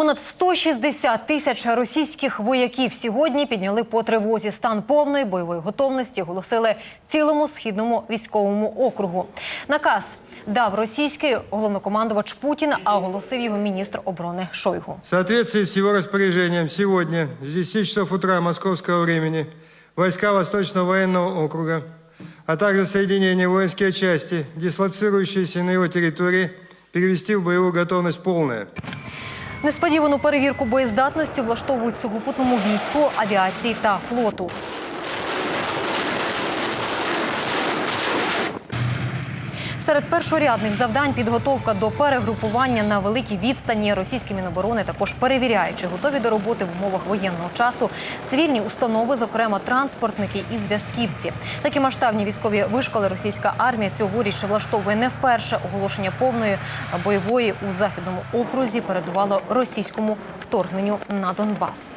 Понад 160 тисяч російських вояків сьогодні підняли по тривозі. Стан повної бойової готовності оголосили цілому східному військовому округу. Наказ дав російський головнокомандувач Путін, а оголосив його міністр оборони Шойгу. В соответствии с его распоряжением, сегодня с 10 часов утра московского времени войска Восточного военного округа, а также соединения воинские части, дислоцирующиеся на его территории, перевести в боевую готовность полная. Несподівану перевірку боєздатності влаштовують сухопутному війську, авіації та флоту. Серед першорядних завдань підготовка до перегрупування на великій відстані. Російські міноборони також перевіряють, чи готові до роботи в умовах воєнного часу цивільні установи, зокрема транспортники і зв'язківці. Такі масштабні військові вишколи російська армія цьогоріч влаштовує не вперше. Оголошення повної бойової у західному окрузі передувало російському вторгненню на Донбас.